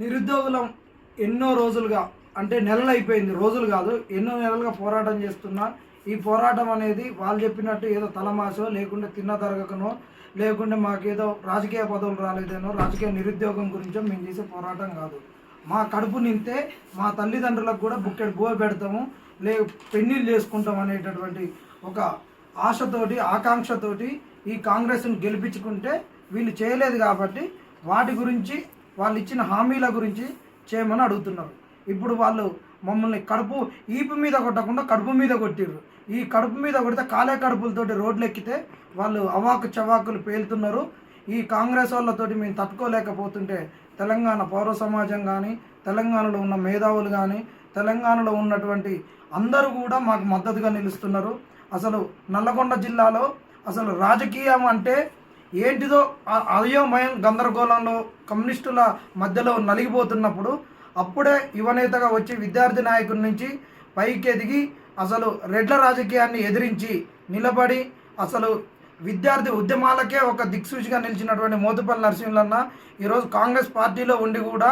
నిరుద్యోగులం ఎన్నో రోజులుగా అంటే నెలలు అయిపోయింది రోజులు కాదు ఎన్నో నెలలుగా పోరాటం చేస్తున్నా. ఈ పోరాటం అనేది వాళ్ళు చెప్పినట్టు ఏదో తలమాసో లేకుంటే తిన్న తరగకనో లేకుంటే మాకేదో రాజకీయ పదవులు రాలేదేనో రాజకీయ నిరుద్యోగం గురించో మేము చేసే పోరాటం కాదు. మా కడుపు నింతే మా తల్లిదండ్రులకు కూడా బుక్కెడు బువ పెడతాము లే పెళ్ళిళ్ళు చేసుకుంటాం అనేటటువంటి ఒక ఆశతోటి ఆకాంక్షతోటి ఈ కాంగ్రెస్ని గెలిపించుకుంటే వీళ్ళు చేయలేదు కాబట్టి వాటి గురించి వాళ్ళు ఇచ్చిన హామీల గురించి చేయమని అడుగుతున్నారు. ఇప్పుడు వాళ్ళు మమ్మల్ని కడుపు ఈపు మీద కొట్టకుండా కడుపు మీద కొట్టిర్రు. ఈ కడుపు మీద కొడితే కాలే కడుపులతోటి రోడ్లు ఎక్కితే వాళ్ళు అవాకు చవాకులు పేలుతున్నారు. ఈ కాంగ్రెస్ వాళ్ళతోటి మేము తట్టుకోలేకపోతుంటే తెలంగాణ పౌర సమాజం కానీ తెలంగాణలో ఉన్న మేధావులు కానీ తెలంగాణలో ఉన్నటువంటి అందరూ కూడా మాకు మద్దతుగా నిలుస్తున్నారు. అసలు నల్లగొండ జిల్లాలో అసలు రాజకీయం అంటే ఏంటిదో అయోమయం గందరగోళంలో కమ్యూనిస్టుల మధ్యలో నలిగిపోతున్నప్పుడు అప్పుడే యువనేతగా వచ్చి విద్యార్థి నాయకుడి నుంచి పైకి ఎదిగి అసలు రెడ్ల రాజకీయాన్ని ఎదిరించి నిలబడి అసలు విద్యార్థి ఉద్యమాలకే ఒక దిక్సూచిగా నిలిచినటువంటి మోతుపల్లి నరసింహులన్న ఈరోజు కాంగ్రెస్ పార్టీలో ఉండి కూడా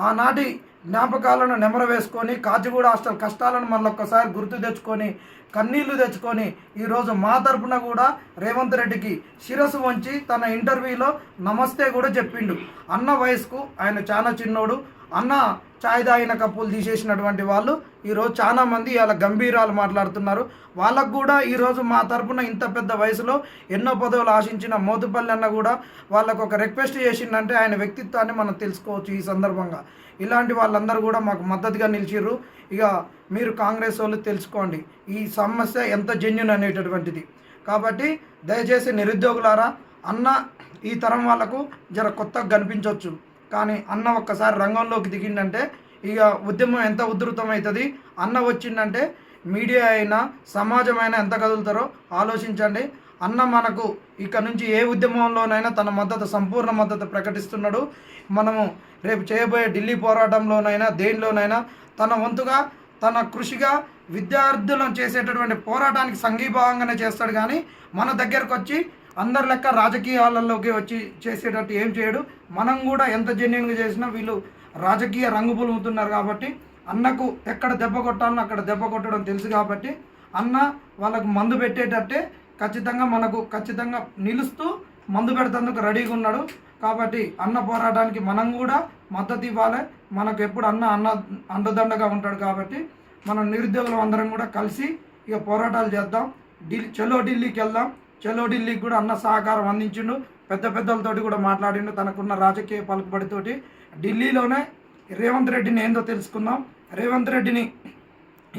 ఆనాటి జ్ఞాపకాలను నెమర వేసుకొని కాచిగూడ హాస్టల్ కష్టాలను మళ్ళొక్కసారి గుర్తు తెచ్చుకొని కన్నీళ్ళు తెచ్చుకొని ఈరోజు మా తరపున కూడా రేవంత్ రెడ్డికి శిరస్సు వంచి తన ఇంటర్వ్యూలో నమస్తే కూడా చెప్పిండు. అన్న వయసుకు ఆయన చాలా చిన్నోడు. అన్న చాయ్ తాగిన కప్పులు తీసేసినటువంటి వాళ్ళు ఈరోజు చాలామంది ఇలా గంభీరాలు మాట్లాడుతున్నారు. వాళ్ళకు కూడా ఈరోజు మా తరపున ఇంత పెద్ద వయసులో ఎన్నో పదవులు ఆశించిన మోతుపల్లి అన్న కూడా వాళ్ళకు ఒక రిక్వెస్ట్ చేసిందంటే ఆయన వ్యక్తిత్వాన్ని మనం తెలుసుకోవచ్చు ఈ సందర్భంగా. ఇలాంటి వాళ్ళందరూ కూడా మాకు మద్దతుగా నిలిచిర్రు. ఇక మీరు కాంగ్రెస్ వాళ్ళు తెలుసుకోండి. ఈ సమస్య ఎంత జెన్యున్ అనేటటువంటిది. కాబట్టి దయచేసి నిరుద్యోగులారా అన్న ఈ తరం వాళ్ళకు జర కొత్తగా కనిపించవచ్చు కానీ అన్న ఒక్కసారి రంగంలోకి దిగిందంటే ఇక ఉద్యమం ఎంత ఉధృతం అవుతుంది అన్న వచ్చిందంటే మీడియా అయినా సమాజం అయినా ఎంత కదులుతారో ఆలోచించండి. అన్న మనకు ఇక్కడ నుంచి ఏ ఉద్యమంలోనైనా తన మద్దతు సంపూర్ణ మద్దతు ప్రకటిస్తున్నాడు. మనము రేపు చేయబోయే ఢిల్లీ పోరాటంలోనైనా దేనిలోనైనా తన వంతుగా తన కృషిగా విద్యార్థులను చేసేటటువంటి పోరాటానికి సంఘీభావంగానే చేస్తాడు. కానీ మన దగ్గరకు వచ్చి అందరి లెక్క రాజకీయాలలోకి వచ్చి చేసేటట్టు ఏం చేయడు. మనం కూడా ఎంత జెన్యున్గా చేసినా వీళ్ళు రాజకీయ రంగు పులుముతున్నారు కాబట్టి అన్నకు ఎక్కడ దెబ్బ కొట్టాలనో అక్కడ దెబ్బ కొట్టడం తెలుసు కాబట్టి అన్న వాళ్ళకు మందు పెట్టేటట్టే ఖచ్చితంగా మనకు ఖచ్చితంగా నిలుస్తూ మందు పెడతందుకు రెడీగా ఉన్నాడు. కాబట్టి అన్న పోరాటానికి మనం కూడా మద్దతు ఇవ్వాలి. మనకు ఎప్పుడు అన్న అన్న అండదండగా ఉంటాడు కాబట్టి మనం నిరుద్యోగులం అందరం కూడా కలిసి ఇక పోరాటాలు చేద్దాం. ఢిల్లీ చలో ఢిల్లీకి వెళ్దాం. చలో ఢిల్లీకి కూడా అన్న సహకారం అందించిండు. పెద్ద పెద్దలతోటి కూడా మాట్లాడిండు. తనకున్న రాజకీయ పలుకుబడితోటి ఢిల్లీలోనే రేవంత్ రెడ్డిని ఏందో తెలుసుకుందాం. రేవంత్ రెడ్డిని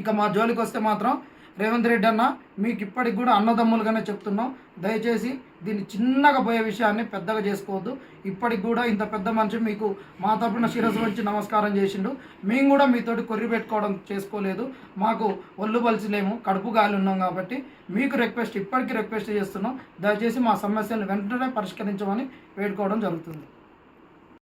ఇక మా జోలికి వస్తే మాత్రం రేవంత్ రెడ్డి అన్న మీకు ఇప్పటికి కూడా అన్నదమ్ములుగానే చెప్తున్నాం. దయచేసి దీన్ని చిన్నగా పోయే విషయాన్ని పెద్దగా చేసుకోవద్దు. ఇప్పటికి కూడా ఇంత పెద్ద మనిషి మీకు మా తరపున శిరస్సు వచ్చి నమస్కారం చేసిండు. మేము కూడా మీతోటి కొర్రి పెట్టుకోవడం చేసుకోలేదు. మాకు ఒళ్ళు బలిసిలేము కడుపు గాలి ఉన్నాం కాబట్టి మీకు రిక్వెస్ట్ ఇప్పటికీ రిక్వెస్ట్ చేస్తున్నాం. దయచేసి మా సమస్యలను వెంటనే పరిష్కరించమని వేడుకోవడం జరుగుతుంది.